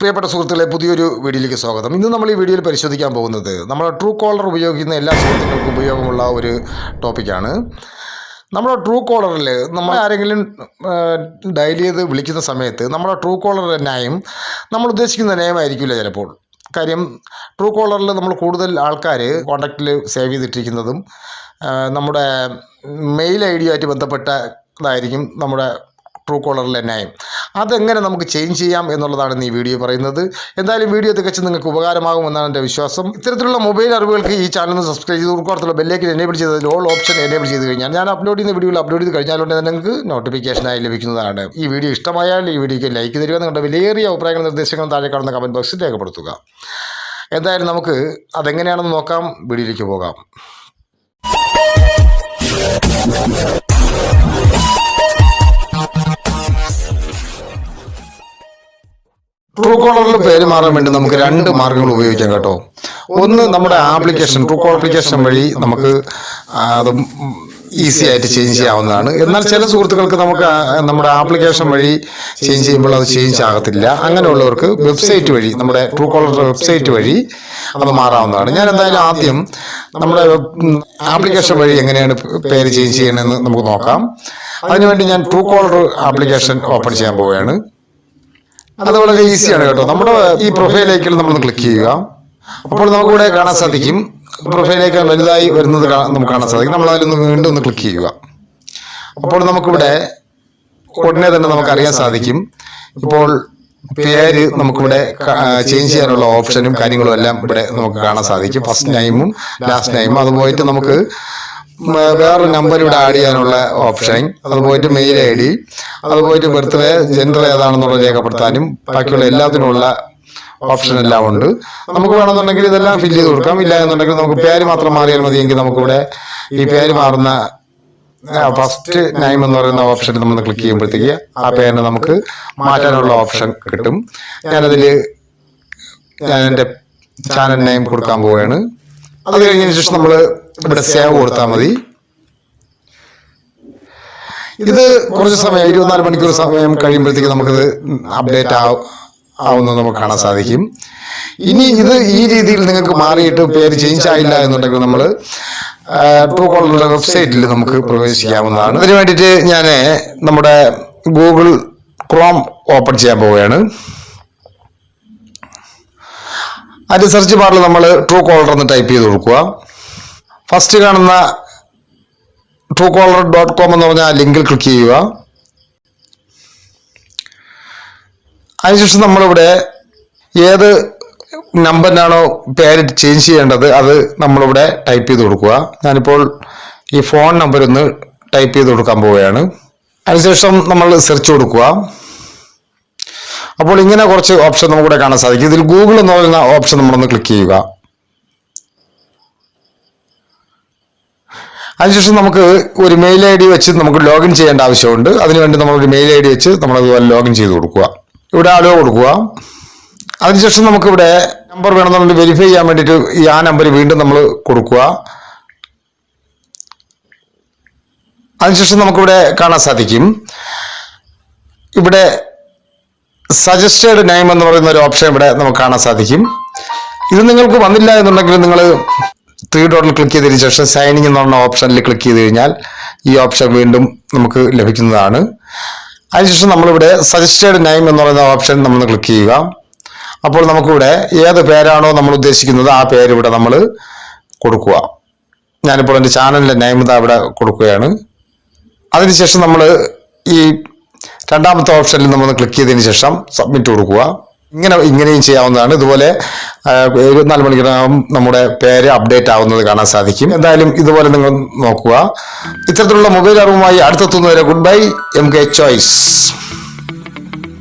പ്രിയപ്പെട്ട സുഹൃത്തുക്കളെ പുതിയൊരു വീഡിയോയിലേക്ക് സ്വാഗതം. ഇന്ന് നമ്മൾ ഈ വീഡിയോയിൽ പരിശോധിക്കാൻ പോകുന്നത് നമ്മൾ ട്രൂ കോളർ ഉപയോഗിക്കുന്ന എല്ലാ സുഹൃത്തുക്കൾക്കും ഉപയോഗമുള്ള ഒരു ടോപ്പിക്കാണ്. നമ്മുടെ ട്രൂ കോളറിൽ നമ്മൾ ആരെങ്കിലും ഡയൽ ചെയ്ത് വിളിക്കുന്ന സമയത്ത് നമ്മുടെ ട്രൂ കോളർ ന്യായം നമ്മൾ ഉദ്ദേശിക്കുന്ന ന്യായമായിരിക്കില്ല ചിലപ്പോൾ. കാര്യം ട്രൂ കോളറിൽ നമ്മൾ കൂടുതൽ ആൾക്കാർ കോണ്ടാക്റ്റിൽ സേവ് ചെയ്തിട്ടിരിക്കുന്നതും നമ്മുടെ മെയിൽ ഐ ഡിയുമായിട്ട് ബന്ധപ്പെട്ടതായിരിക്കും നമ്മുടെ ട്രൂ കോളറിലെ നെയിം. അതെങ്ങനെ നമുക്ക് ചേഞ്ച് ചെയ്യാം എന്നുള്ളതാണ് ഈ വീഡിയോ പറയുന്നത്. എന്തായാലും വീഡിയോ തികച്ച് നിങ്ങൾക്ക് ഉപകാരമാകുമെന്നാണ് എന്റെ വിശ്വാസം. ഇത്തരത്തിലുള്ള മൊബൈൽ അറിവുകൾക്ക് ഈ ചാനൽ സബ്സ്ക്രൈബ് ചെയ്ത് ഉൾക്കാടത്തുള്ള ബെല്ലേക്ക് എനേബിൾ ചെയ്തതിൽ ഓൾ ഓപ്ഷൻ എനേബിൾ ചെയ്ത് കഴിഞ്ഞാൽ ഞാൻ അപ്ലോഡ് ചെയ്യുന്ന വീഡിയോയിൽ അപ്ലോഡ് ചെയ്ത് കഴിഞ്ഞാലുണ്ട് നിങ്ങൾക്ക് നോട്ടിഫിക്കേഷനായി ലഭിക്കുന്നതാണ്. ഈ വീഡിയോ ഇഷ്ടമായാൽ ഈ വീഡിയോയ്ക്ക് ലൈക്ക് തരിക. നിങ്ങളുടെ വിലയേറിയ അഭിപ്രായങ്ങൾ നിർദ്ദേശങ്ങളും താഴെ കാണുന്ന കമന്റ് ബോക്സിൽ രേഖപ്പെടുത്തുക. എന്തായാലും നമുക്ക് അതെങ്ങനെയാണെന്ന് നോക്കാം. വീഡിയോയിലേക്ക് പോകാം. ട്രൂ കോളറിൽ പേര് മാറാൻ വേണ്ടി നമുക്ക് രണ്ട് മാർഗങ്ങൾ ഉപയോഗിക്കാം കേട്ടോ. ഒന്ന് നമ്മുടെ ആപ്ലിക്കേഷൻ ട്രൂ കോൾ ആപ്ലിക്കേഷൻ വഴി നമുക്ക് അത് ഈസി ആയിട്ട് ചേഞ്ച് ചെയ്യാവുന്നതാണ്. എന്നാൽ ചില സുഹൃത്തുക്കൾക്ക് നമുക്ക് നമ്മുടെ ആപ്ലിക്കേഷൻ വഴി ചേഞ്ച് ചെയ്യുമ്പോൾ അത് ചേഞ്ച് ആകത്തില്ല. അങ്ങനെയുള്ളവർക്ക് വെബ്സൈറ്റ് വഴി നമ്മുടെ ട്രൂ കോളർ വെബ്സൈറ്റ് വഴി അത് മാറാവുന്നതാണ്. ഞാൻ എന്തായാലും ആദ്യം നമ്മുടെ ആപ്ലിക്കേഷൻ വഴി എങ്ങനെയാണ് പേര് ചേഞ്ച് ചെയ്യണമെന്ന് നമുക്ക് നോക്കാം. അതിനുവേണ്ടി ഞാൻ ട്രൂ കോളർ ആപ്ലിക്കേഷൻ ഓപ്പൺ ചെയ്യാൻ പോവുകയാണ്. അത് വളരെ ഈസിയാണ് കേട്ടോ. നമ്മുടെ ഈ പ്രൊഫൈലേക്ക് നമ്മളൊന്ന് ക്ലിക്ക് ചെയ്യുക. അപ്പോൾ നമുക്കിവിടെ കാണാൻ സാധിക്കും. പ്രൊഫൈലേക്ക് വലുതായി വരുന്നത് നമുക്ക് കാണാൻ സാധിക്കും. നമ്മൾ അതിലൊന്ന് വീണ്ടും ഒന്ന് ക്ലിക്ക് ചെയ്യുക. അപ്പോൾ നമുക്കിവിടെ ഉടനെ തന്നെ നമുക്ക് അറിയാൻ സാധിക്കും. ഇപ്പോൾ പേര് നമുക്കിവിടെ ചേഞ്ച് ചെയ്യാനുള്ള ഓപ്ഷനും കാര്യങ്ങളും എല്ലാം ഇവിടെ നമുക്ക് കാണാൻ സാധിക്കും. ഫസ്റ്റ് നൈമും ലാസ്റ്റ് നൈമും അതുപോലെ പോയിട്ട് നമുക്ക് വേറൊരു നമ്പർ ഇവിടെ ആഡ് ചെയ്യാനുള്ള ഓപ്ഷൻ അത് പോയിട്ട് മെയിൽ ഐ ഡി അത് പോയിട്ട് ബർത്ത്ഡേ ജെൻഡർ ഏതാണെന്നുള്ളത് രേഖപ്പെടുത്താനും ബാക്കിയുള്ള എല്ലാത്തിനുമുള്ള ഓപ്ഷൻ എല്ലാം ഉണ്ട്. നമുക്ക് വേണമെന്നുണ്ടെങ്കിൽ ഇതെല്ലാം ഫില്ല് ചെയ്ത് കൊടുക്കാം. ഇല്ല എന്നുണ്ടെങ്കിൽ നമുക്ക് പേര് മാത്രം മാറിയാൽ മതിയെങ്കിൽ നമുക്കിവിടെ ഈ പേര് മാറുന്ന ഫസ്റ്റ് നൈം എന്ന് പറയുന്ന ഓപ്ഷൻ നമ്മൾ ക്ലിക്ക് ചെയ്യുമ്പോഴത്തേക്ക് ആ പേരിന് നമുക്ക് മാറ്റാനുള്ള ഓപ്ഷൻ കിട്ടും. ഞാനതിൽ ഞാൻ എന്റെ ചാനൽ നെയിം കൊടുക്കാൻ പോവുകയാണ്. അത് കഴിഞ്ഞതിന് ശേഷം നമ്മൾ ഇവിടെ സേവ് കൊടുത്താൽ മതി. ഇത് കുറച്ച് സമയം ഇരുപത്തിനാല് മണിക്കൂർ സമയം കഴിയുമ്പോഴത്തേക്ക് നമുക്കിത് അപ്ഡേറ്റ് ആവും ആവുന്നത് നമുക്ക് കാണാൻ സാധിക്കും. ഇനി ഇത് ഈ രീതിയിൽ നിങ്ങൾക്ക് മാറിയിട്ട് പേര് ചേഞ്ച് ആയില്ല എന്നുണ്ടെങ്കിൽ നമ്മൾ ട്രൂ കോളറുടെ വെബ്സൈറ്റിൽ നമുക്ക് പ്രവേശിക്കാവുന്നതാണ്. അതിന് വേണ്ടിയിട്ട് ഞാൻ നമ്മുടെ ഗൂഗിൾ ക്രോം ഓപ്പൺ ചെയ്യാൻ പോവുകയാണ്. അതിന്റെ സെർച്ച് ബാറിൽ നമ്മൾ ട്രൂ കോളർ എന്ന് ടൈപ്പ് ചെയ്ത് കൊടുക്കുക. ഫസ്റ്റ് കാണുന്ന ട്രൂ കോളർ ഡോട്ട് കോം എന്ന് പറഞ്ഞ ലിങ്കിൽ ക്ലിക്ക് ചെയ്യുക. അതിനുശേഷം നമ്മളിവിടെ ഏത് നമ്പറിനാണോ പേര് ചേഞ്ച് ചെയ്യേണ്ടത് അത് നമ്മളിവിടെ ടൈപ്പ് ചെയ്ത് കൊടുക്കുക. ഞാനിപ്പോൾ ഈ ഫോൺ നമ്പർ ഒന്ന് ടൈപ്പ് ചെയ്ത് കൊടുക്കാൻ പോവുകയാണ്. അതിനുശേഷം നമ്മൾ സെർച്ച് കൊടുക്കുക. അപ്പോൾ ഇങ്ങനെ കുറച്ച് ഓപ്ഷൻ നമുക്കിവിടെ കാണാൻ സാധിക്കും. ഇതിൽ ഗൂഗിൾ എന്ന് പറയുന്ന ഓപ്ഷൻ നമ്മളൊന്ന് ക്ലിക്ക് ചെയ്യുക. അതിനുശേഷം നമുക്ക് ഒരു മെയിൽ ഐ ഡി വെച്ച് നമുക്ക് ലോഗിൻ ചെയ്യേണ്ട ആവശ്യമുണ്ട്. അതിനുവേണ്ടി നമ്മൾ ഒരു മെയിൽ ഐ ഡി വെച്ച് നമ്മൾ അതുപോലെ ലോഗിൻ ചെയ്ത് കൊടുക്കുക. ഇവിടെ അലോ കൊടുക്കുക. അതിനുശേഷം നമുക്കിവിടെ നമ്പർ വേണമെന്നുണ്ടെങ്കിൽ വെരിഫൈ ചെയ്യാൻ വേണ്ടിയിട്ട് ഈ ആ നമ്പർ വീണ്ടും നമ്മൾ കൊടുക്കുക. അതിനുശേഷം നമുക്കിവിടെ കാണാൻ സാധിക്കും. ഇവിടെ സജസ്റ്റഡ് നെയിം എന്ന് പറയുന്ന ഒരു ഓപ്ഷൻ ഇവിടെ നമുക്ക് കാണാൻ സാധിക്കും. ഇത് നിങ്ങൾക്ക് വന്നില്ല എന്നുണ്ടെങ്കിൽ നിങ്ങൾ ത്രീ ഡോട്ടിൽ ക്ലിക്ക് ചെയ്തതിന് ശേഷം സൈനിങ് എന്ന് പറഞ്ഞ ഓപ്ഷനിൽ ക്ലിക്ക് ചെയ്ത് കഴിഞ്ഞാൽ ഈ ഓപ്ഷൻ വീണ്ടും നമുക്ക് ലഭിക്കുന്നതാണ്. അതിനുശേഷം നമ്മളിവിടെ സജസ്റ്റഡ് നെയിം എന്ന് പറയുന്ന ഓപ്ഷൻ നമ്മൾ ക്ലിക്ക് ചെയ്യുക. അപ്പോൾ നമുക്കിവിടെ ഏത് പേരാണോ നമ്മൾ ഉദ്ദേശിക്കുന്നത് ആ പേര് ഇവിടെ നമ്മൾ കൊടുക്കുക. ഞാനിപ്പോൾ എന്റെ ചാനലിന്റെ നെയിം ഇതാ ഇവിടെ കൊടുക്കുകയാണ്. അതിനുശേഷം നമ്മൾ ഈ രണ്ടാമത്തെ ഓപ്ഷനിൽ നമ്മൾ ക്ലിക്ക് ചെയ്തതിന് ശേഷം സബ്മിറ്റ് കൊടുക്കുക. ഇങ്ങനെ ഇങ്ങനെയും ചെയ്യാവുന്നതാണ്. ഇതുപോലെ എഴുപത്തിനാല് മണിക്കൂറാകും നമ്മുടെ പേര് അപ്ഡേറ്റ് ആവുന്നത് കാണാൻ സാധിക്കും. എന്തായാലും ഇതുപോലെ നിങ്ങൾ നോക്കുക. ഇത്തരത്തിലുള്ള മൊബൈൽ അറിവുമായി അടുത്തെത്തുന്നവരെ good bye M K choice